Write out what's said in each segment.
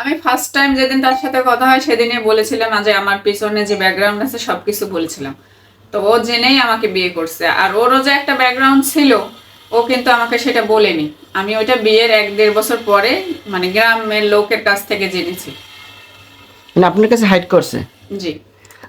আমি first time যেদিন তার সাথে কথা হয় সেদিনে বলেছিলাম যে আমার পিছনে যে ব্যাকগ্রাউন্ড আছে সব কিছু বলেছিলাম। তো ও জেনেই আমাকে বিয়ে করছে। আর ওরও যে একটা ব্যাকগ্রাউন্ড ছিল ও কিন্তু আমাকে সেটা বলেনি। আমি ওইটা বিয়ের এক দেড় বছর পরে মানে গ্রামের লোকের কাছ থেকে জেনেছি। মানে আপনার কাছে হাইড করছে? জি।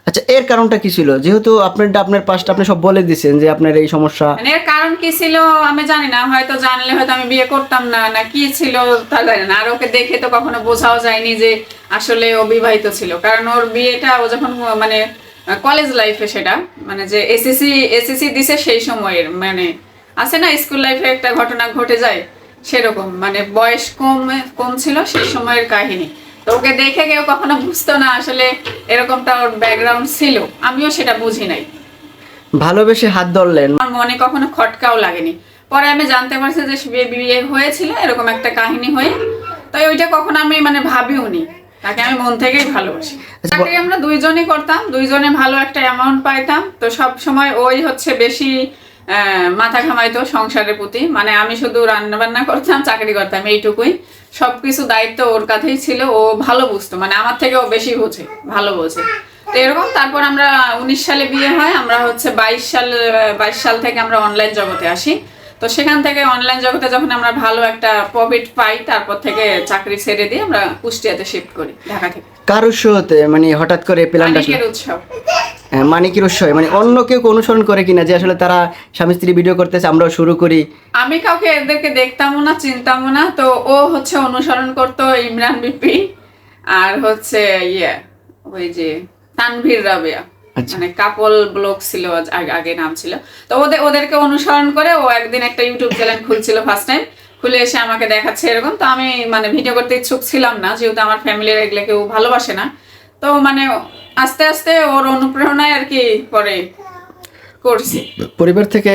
আচ্ছা এর কারণটা কি ছিল? যেহেতু আপনার আপনার পাশটা আপনি সব বলে দিয়েছেন যে আপনার এই সমস্যা। মানে এর কারণ কি ছিল, আমি জানি না, হয়তো জানলে হয়তো আমি বিয়ে করতাম না না কি ছিল তা জানি না। আর ওকে দেখে তো কখনো বোঝাও যায়নি যে আসলে ও বিবাহিত ছিল। কারণ ওর বিয়েটা, ও যখন মানে কলেজ লাইফে সেটা মানে যে এসএসসি এসএসসি দিছে সেই সময়ের মানে আছে না স্কুল লাইফে একটা ঘটনা ঘটে যায়, সেরকম মানে বয়স কম কম ছিল সেই সময়ের কাহিনী। তো ওকে দেখে কেউ কখনো বুঝতো না আসলে এরকমটা ওর ব্যাকগ্রাউন্ড ছিল। আমিও সেটা বুঝি নাই। ভালোবেসে হাত ধরলেন। আমার মনে কখনো খটকাও লাগেনি। পরে আমি জানতে পারছি যে বিয়ে হয়েছিল এরকম একটা কাহিনী হয়ে। তাই ওইটা কখনো আমি মানে ভাবিও নি। তাকে আমি মন থেকেই ভালোবাসি। চাকরি আমরা দুইজনই করতাম দুইজনে ভালো একটা অ্যামাউন্ট পাইতাম। তো সব সময় ওই হচ্ছে বেশি মাথা ঘামাইতো সংসারের প্রতি। মানে আমি শুধু রান্না বান্না করতাম চাকরি করতাম এইটুকুই। সবকিছু দায়িত্ব ওর কাছেই ছিল ও ভালো বুঝতো। মানে আমার থেকে ও বেশি বোঝে ভালো বোঝে। তো এরকম তারপর আমরা উনিশ সালে বিয়ে হয় আমরা হচ্ছে বাইশ সাল বাইশ সাল থেকে আমরা অনলাইন জগতে আসি। তো সেখান থেকে অনলাইন জগতে যখন আমরা ভালো একটা প্রফিট পাই তারপর থেকে চাকরি ছেড়ে দিয়ে আমরা কুষ্টিয়াতে শিফট করি ঢাকা থেকে। কার উৎসতে মানে হঠাৎ করে প্ল্যানটা উৎসব। মানিকের উৎসবে মানে অন্য কেউ অনুসরণ করে কিনা যে আসলে তারা স্বামী স্ত্রী ভিডিও করতেছে আমরাও শুরু করি। আমি কাউকে এদেরকে দেখতামও না চিনতামও না তো ও হচ্ছে অনুসরণ করতো ইমরান বিপি আর হচ্ছে ইয়ে ওই যে তানভীর রাবেয়া। আচ্ছা। মানে কাপল ব্লগ ছিল আগে- আগে নাম ছিল। তো ওদের ওদেরকে অনুসরণ করে ও একদিন একটা ইউটিউব চ্যানেল খুলছিল ফার্স্ট টাইম খুলে এসে আমাকে দেখাচ্ছে এরকম। তো আমি মানে ভিডিও করতে ইচ্ছুক ছিলাম না যেহেতু আমার ফ্যামিলির এগুলো কেউ ভালোবাসে না। তো মানে আস্তে আস্তে ওর অনুপ্রেরণায় আর কি পরে করছি। পরিবার থেকে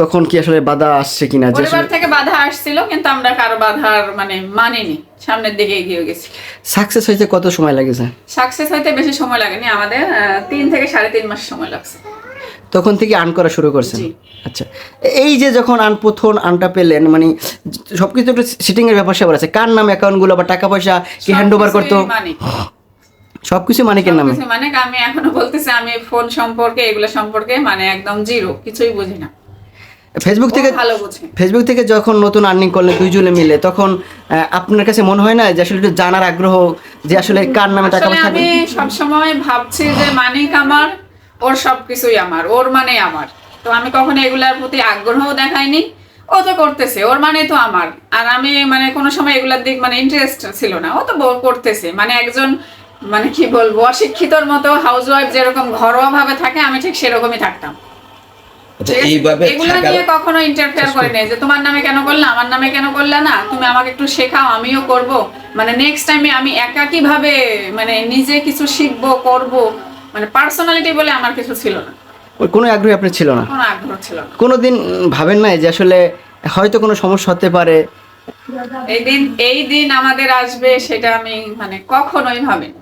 তখন কি আসলে বাধা আসছে কিনা? পরিবার থেকে বাধা আসছিল কিন্তু আমরা কারও বাধার মানে মানিনি। সামনের দিকে এগিয়ে গেছি। সাকসেস হইতে কত সময় লাগেছে? সাকসেস হইতে বেশি সময় লাগেনি আমাদের তিন থেকে সাড়ে তিন মাস সময় লাগছে। তখন থেকে আর্ন করা শুরু করছেন? আচ্ছা এই যে যখন আন প্রথম আনটা পেলেন মানে সবকিছু একটা সিটিং এর ব্যাপার স্যাপার আছে। কার নাম অ্যাকাউন্টগুলো বা টাকা পয়সা কি হ্যান্ড ওভার করতো? মানি সবকিছু মানিকের নামে। মানে আমি এখনও বলতেছি আমি ফোন সম্পর্কে এগুলো সম্পর্কে মানে একদম জিরো কিছুই বুঝি না। ফেসবুক থেকে ভালো বুঝে। ফেসবুক থেকে যখন নতুন আর্নিং করলেন দুইজনে মিলে তখন আপনার কাছে মনে হয় না যে আসলে একটু জানার আগ্রহ যে আসলে কার নামে টাকা পয়সা আমি সবসময় ভাবছি যে মানিক আমার ওর সবকিছুই আমার ওর মানে আমার। তো আমি কখনো এগুলার প্রতি আগ্রহ দেখাইনি ও তো করতেছে ওর মানে তো আমার। আর আমি মানে কোনো সময় এগুলার দিক মানে ইন্টারেস্ট ছিল না ও তো করতেছে। মানে একজন মানে কি বলব অশিক্ষিতর মতো হাউস ওয়াইফ যেরকম ঘরোয়া ভাবে থাকে আমি ঠিক সেরকমই থাকতাম। আচ্ছা এগুলো নিয়ে কখনো ইন্টারফেয়ার করে নেই যে তোমার নামে কেন করলে আমার নামে কেন করলে না? তুমি আমাকে একটু শেখাও আমিও করব। মানে নেক্সট টাইমে আমি একাকী ভাবে মানে নিজে কিছু শিখব করব। মানে পার্সোনালিটি বলে আমার কিছু ছিল না। কোনো আগ্রহ আপনার ছিল না? কোনো আগ্রহ ছিল না। কোনোদিন ভাবেন নাই যে আসলে হয়তো কোনো সমস্যা হতে পারে? এই দিন এই দিন আমাদের আসবে সেটা আমি মানে কখনোই ভাবিনি।